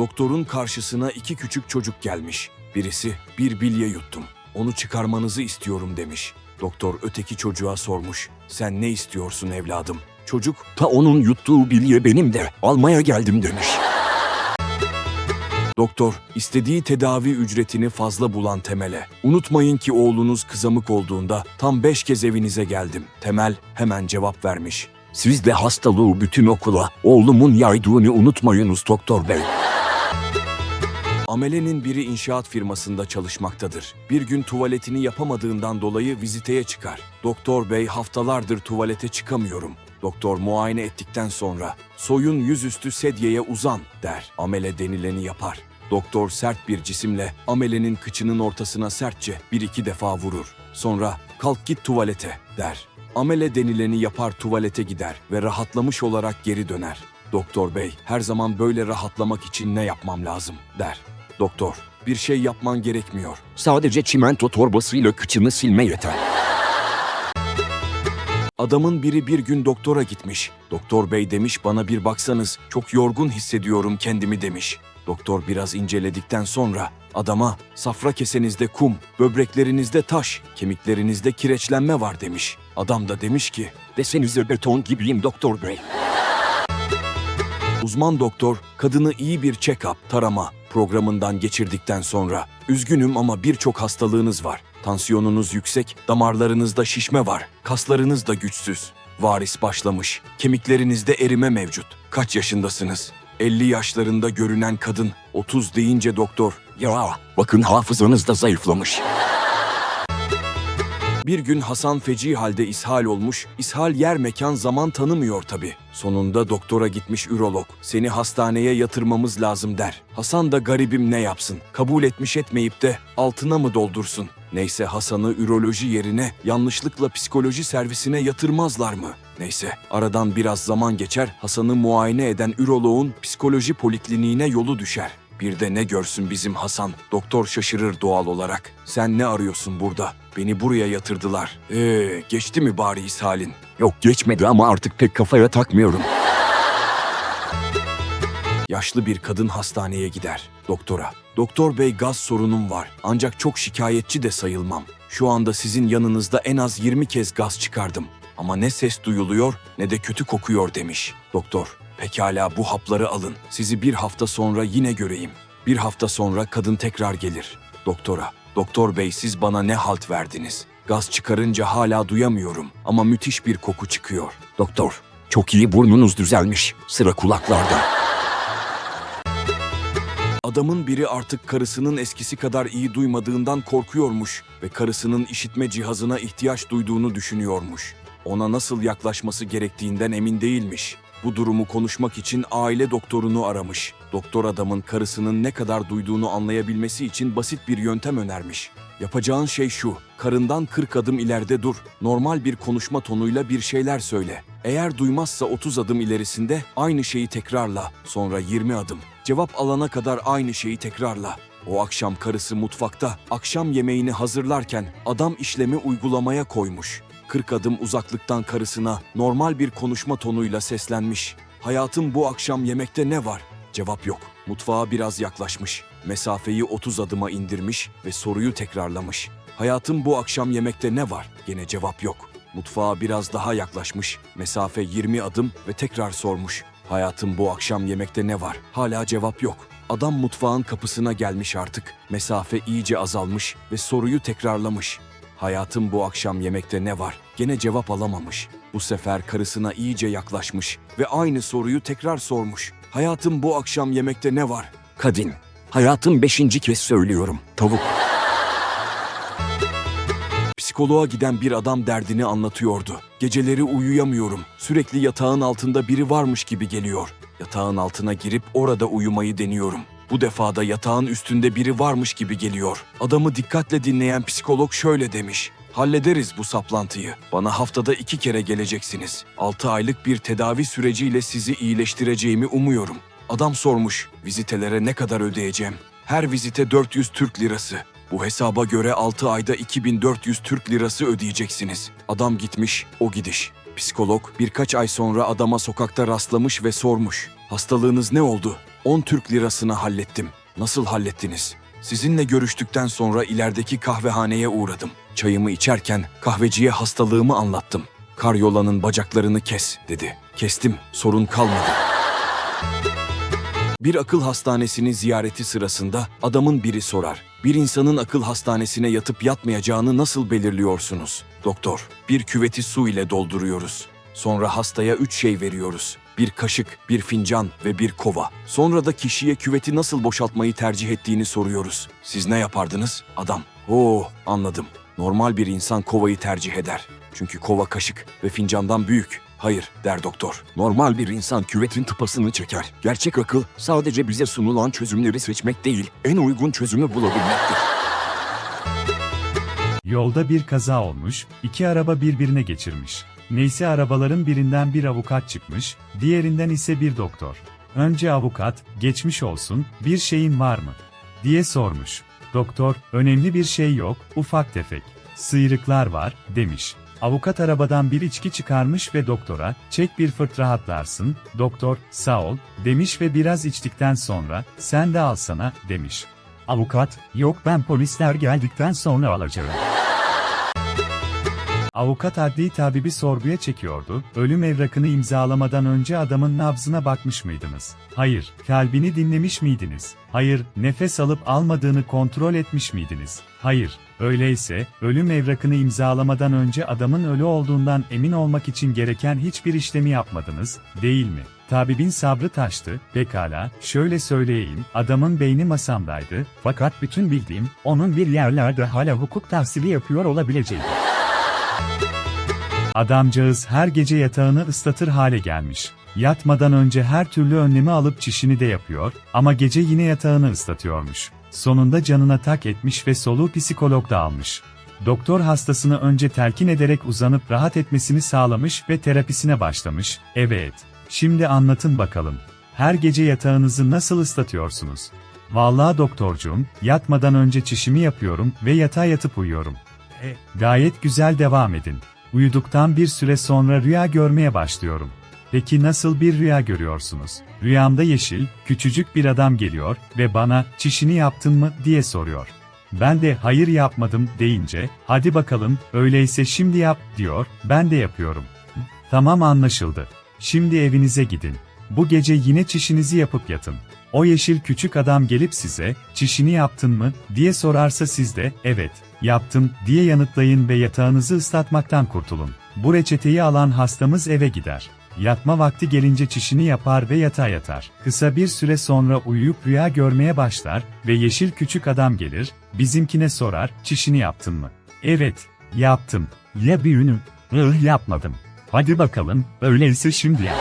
Doktorun karşısına iki küçük çocuk gelmiş. Birisi bir bilye yuttum. Onu çıkarmanızı istiyorum demiş. Doktor öteki çocuğa sormuş. Sen ne istiyorsun evladım? Çocuk Ta onun yuttuğu bilye benim de almaya geldim demiş. Doktor, istediği tedavi ücretini fazla bulan Temel'e. Unutmayın ki oğlunuz kızamık olduğunda tam beş kez evinize geldim. Temel hemen cevap vermiş. Siz de hastalığı bütün okula oğlumun yaydığını unutmayınız doktor bey. Amele'nin biri inşaat firmasında çalışmaktadır. Bir gün tuvaletini yapamadığından dolayı viziteye çıkar. Doktor bey haftalardır tuvalete çıkamıyorum. Doktor muayene ettikten sonra soyun yüzüstü sedyeye uzan der. Amele denileni yapar. Doktor sert bir cisimle Amele'nin kıçının ortasına sertçe bir iki defa vurur. Sonra kalk git tuvalete der. Amele denileni yapar tuvalete gider ve rahatlamış olarak geri döner. Doktor bey her zaman böyle rahatlamak için ne yapmam lazım der. Doktor bir şey yapman gerekmiyor. Sadece çimento torbasıyla kıçını silme yeter. Adamın biri bir gün doktora gitmiş. Doktor bey demiş bana bir baksanız çok yorgun hissediyorum kendimi demiş. Doktor biraz inceledikten sonra adama safra kesenizde kum, böbreklerinizde taş, kemiklerinizde kireçlenme var demiş. Adam da demiş ki Desenize beton gibiyim doktor bey. Uzman doktor kadını iyi bir check-up, tarama programından geçirdikten sonra üzgünüm ama birçok hastalığınız var. Tansiyonunuz yüksek, damarlarınızda şişme var, kaslarınız da güçsüz. Varis başlamış, kemiklerinizde erime mevcut. Kaç yaşındasınız? 50 yaşlarında görünen kadın, 30 deyince doktor, Ya bakın hafızanız da zayıflamış. Bir gün Hasan feci halde ishal olmuş, ishal yer mekan zaman tanımıyor tabi. Sonunda doktora gitmiş ürolog, seni hastaneye yatırmamız lazım der. Hasan da garibim ne yapsın, kabul etmiş etmeyip de altına mı doldursun? Neyse Hasan'ı üroloji yerine yanlışlıkla psikoloji servisine yatırmazlar mı? Neyse aradan biraz zaman geçer, Hasan'ı muayene eden üroloğun psikoloji polikliniğine yolu düşer. Bir de ne görsün bizim Hasan? Doktor şaşırır doğal olarak. Sen ne arıyorsun burada? Beni buraya yatırdılar. Ee, geçti mi bari ishalin? Yok geçmedi ama artık pek kafaya takmıyorum. Yaşlı bir kadın hastaneye gider. Doktora. Doktor bey gaz sorunum var. Ancak çok şikayetçi de sayılmam. Şu anda sizin yanınızda en az 20 kez gaz çıkardım. Ama ne ses duyuluyor ne de kötü kokuyor demiş. Doktor. Pekala bu hapları alın. Sizi bir hafta sonra yine göreyim. Bir hafta sonra kadın tekrar gelir. Doktora. Doktor bey siz bana ne halt verdiniz? Gaz çıkarınca hala duyamıyorum ama müthiş bir koku çıkıyor. Doktor çok iyi burnunuz düzelmiş. Sıra kulaklarda. Adamın biri artık karısının eskisi kadar iyi duymadığından korkuyormuş ve karısının işitme cihazına ihtiyaç duyduğunu düşünüyormuş. Ona nasıl yaklaşması gerektiğinden emin değilmiş. Bu durumu konuşmak için aile doktorunu aramış. Doktor adamın karısının ne kadar duyduğunu anlayabilmesi için basit bir yöntem önermiş. Yapacağın şey şu, karından 40 adım ileride dur, normal bir konuşma tonuyla bir şeyler söyle. Eğer duymazsa 30 adım ilerisinde aynı şeyi tekrarla, sonra 20 adım. Cevap alana kadar aynı şeyi tekrarla. O akşam karısı mutfakta akşam yemeğini hazırlarken adam işlemi uygulamaya koymuş. 40 adım uzaklıktan karısına normal bir konuşma tonuyla seslenmiş. Hayatım bu akşam yemekte ne var? Cevap yok. Mutfağa biraz yaklaşmış. Mesafeyi 30 adıma indirmiş ve soruyu tekrarlamış. Hayatım bu akşam yemekte ne var? Gene cevap yok. Mutfağa biraz daha yaklaşmış. Mesafe 20 adım ve tekrar sormuş. Hayatım bu akşam yemekte ne var? Hala cevap yok. Adam mutfağın kapısına gelmiş artık. Mesafe iyice azalmış ve soruyu tekrarlamış. Hayatım bu akşam yemekte ne var? Gene cevap alamamış. Bu sefer karısına iyice yaklaşmış ve aynı soruyu tekrar sormuş. Hayatım bu akşam yemekte ne var? Kadın hayatım beşinci kez söylüyorum. Tavuk. Psikoloğa giden bir adam derdini anlatıyordu. Geceleri uyuyamıyorum. Sürekli yatağın altında biri varmış gibi geliyor. Yatağın altına girip orada uyumayı deniyorum. Bu defa da yatağın üstünde biri varmış gibi geliyor. Adamı dikkatle dinleyen psikolog şöyle demiş. Hallederiz bu saplantıyı. Bana haftada iki kere geleceksiniz. Altı aylık bir tedavi süreciyle sizi iyileştireceğimi umuyorum. Adam sormuş, vizitelere ne kadar ödeyeceğim? Her vizite 400 Türk lirası. Bu hesaba göre 6 ayda 2400 Türk lirası ödeyeceksiniz. Adam gitmiş, o gidiş. Psikolog birkaç ay sonra adama sokakta rastlamış ve sormuş. Hastalığınız ne oldu? 10 Türk lirasını hallettim. Nasıl hallettiniz? Sizinle görüştükten sonra ilerideki kahvehaneye uğradım. Çayımı içerken kahveciye hastalığımı anlattım. Karyolanın bacaklarını kes dedi. Kestim, sorun kalmadı. Bir akıl hastanesini ziyareti sırasında adamın biri sorar. Bir insanın akıl hastanesine yatıp yatmayacağını nasıl belirliyorsunuz? Doktor, bir küveti su ile dolduruyoruz. Sonra hastaya üç şey veriyoruz. Bir kaşık, bir fincan ve bir kova. Sonra da kişiye küveti nasıl boşaltmayı tercih ettiğini soruyoruz. Siz ne yapardınız? Adam, oo anladım. Normal bir insan kovayı tercih eder. Çünkü kova kaşık ve fincandan büyük. Hayır, der doktor. Normal bir insan küvetin tıpasını çeker. Gerçek akıl sadece bize sunulan çözümleri seçmek değil, en uygun çözümü bulabilmektir. Yolda bir kaza olmuş, iki araba birbirine geçirmiş. Neyse arabaların birinden bir avukat çıkmış, diğerinden ise bir doktor. Önce avukat, geçmiş olsun, bir şeyin var mı? diye sormuş. Doktor, önemli bir şey yok, ufak tefek. Sıyrıklar var, demiş. Avukat arabadan bir içki çıkarmış ve doktora, çek bir fırt rahatlarsın, doktor, sağ ol, demiş ve biraz içtikten sonra, sen de alsana, demiş. Avukat, yok ben polisler geldikten sonra alacağım. Avukat adli tabibi sorguya çekiyordu. Ölüm evrakını imzalamadan önce adamın nabzına bakmış mıydınız? Hayır. Kalbini dinlemiş miydiniz? Hayır. Nefes alıp almadığını kontrol etmiş miydiniz? Hayır. Öyleyse, ölüm evrakını imzalamadan önce adamın ölü olduğundan emin olmak için gereken hiçbir işlemi yapmadınız, değil mi? Tabibin sabrı taştı, pekala, şöyle söyleyeyim, adamın beyni masamdaydı, fakat bütün bildiğim, onun bir yerlerde hala hukuk tahsili yapıyor olabileceği. Adamcağız her gece yatağını ıslatır hale gelmiş. Yatmadan önce her türlü önlemi alıp çişini de yapıyor ama gece yine yatağını ıslatıyormuş. Sonunda canına tak etmiş ve soluğu psikolog da almış. Doktor hastasını önce telkin ederek uzanıp rahat etmesini sağlamış ve terapisine başlamış. Evet. Şimdi anlatın bakalım. Her gece yatağınızı nasıl ıslatıyorsunuz? Vallahi doktorcuğum, yatmadan önce çişimi yapıyorum ve yatağa yatıp uyuyorum. E, gayet güzel devam edin. Uyuduktan bir süre sonra rüya görmeye başlıyorum. Peki nasıl bir rüya görüyorsunuz? Rüyamda yeşil, küçücük bir adam geliyor ve bana çişini yaptın mı diye soruyor. Ben de hayır yapmadım deyince, hadi bakalım, öyleyse şimdi yap diyor, ben de yapıyorum. Tamam anlaşıldı. Şimdi evinize gidin. Bu gece yine çişinizi yapıp yatın. O yeşil küçük adam gelip size, çişini yaptın mı, diye sorarsa siz de, evet, yaptım, diye yanıtlayın ve yatağınızı ıslatmaktan kurtulun. Bu reçeteyi alan hastamız eve gider. Yatma vakti gelince çişini yapar ve yatağa yatar. Kısa bir süre sonra uyuyup rüya görmeye başlar ve yeşil küçük adam gelir, bizimkine sorar, çişini yaptın mı? Evet, yaptım. Ya büyünü? Ih yapmadım. Hadi bakalım, öyleyse şimdi yap.